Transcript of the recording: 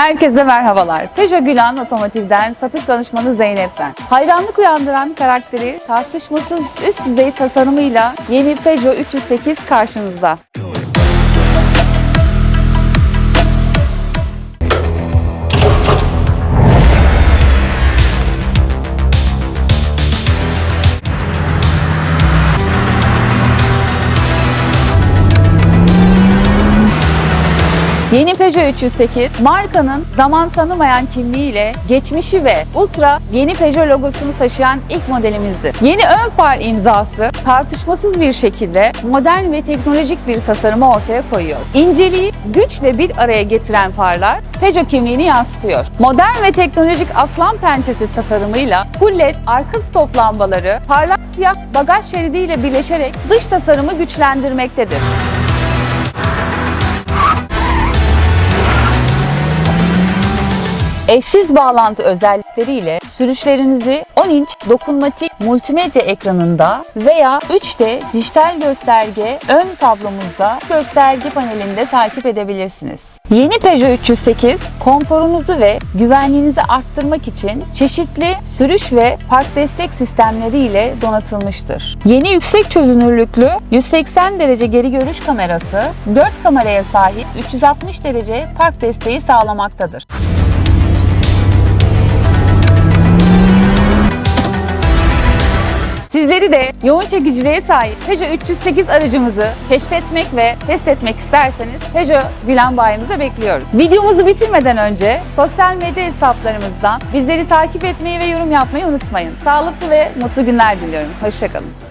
Herkese merhabalar. Peugeot Gülan Otomotiv'den satış danışmanı Zeynep ben. Hayranlık uyandıran karakteri tartışmasız üst düzey tasarımıyla yeni Peugeot 308 karşınızda. Yeni Peugeot 308 markanın zaman tanımayan kimliğiyle geçmişi ve ultra yeni Peugeot logosunu taşıyan ilk modelimizdir. Yeni ön far imzası tartışmasız bir şekilde modern ve teknolojik bir tasarımı ortaya koyuyor. İnceliği güçle bir araya getiren farlar Peugeot kimliğini yansıtıyor. Modern ve teknolojik aslan pençesi tasarımıyla full led arka stop lambaları parlak siyah bagaj şeridiyle birleşerek dış tasarımı güçlendirmektedir. Eşsiz bağlantı özellikleriyle sürüşlerinizi 10 inç dokunmatik multimedya ekranında veya 3D dijital gösterge ön tablomuzda gösterge panelinde takip edebilirsiniz. Yeni Peugeot 308 konforunuzu ve güvenliğinizi arttırmak için çeşitli sürüş ve park destek sistemleri ile donatılmıştır. Yeni yüksek çözünürlüklü 180 derece geri görüş kamerası 4 kameraya sahip 360 derece park desteği sağlamaktadır. Sizleri de yoğun çekiciliğe sahip Peugeot 308 aracımızı keşfetmek ve test etmek isterseniz Peugeot Gülen bayimize bekliyoruz. Videomuzu bitirmeden önce sosyal medya hesaplarımızdan bizleri takip etmeyi ve yorum yapmayı unutmayın. Sağlıklı ve mutlu günler diliyorum. Hoşçakalın.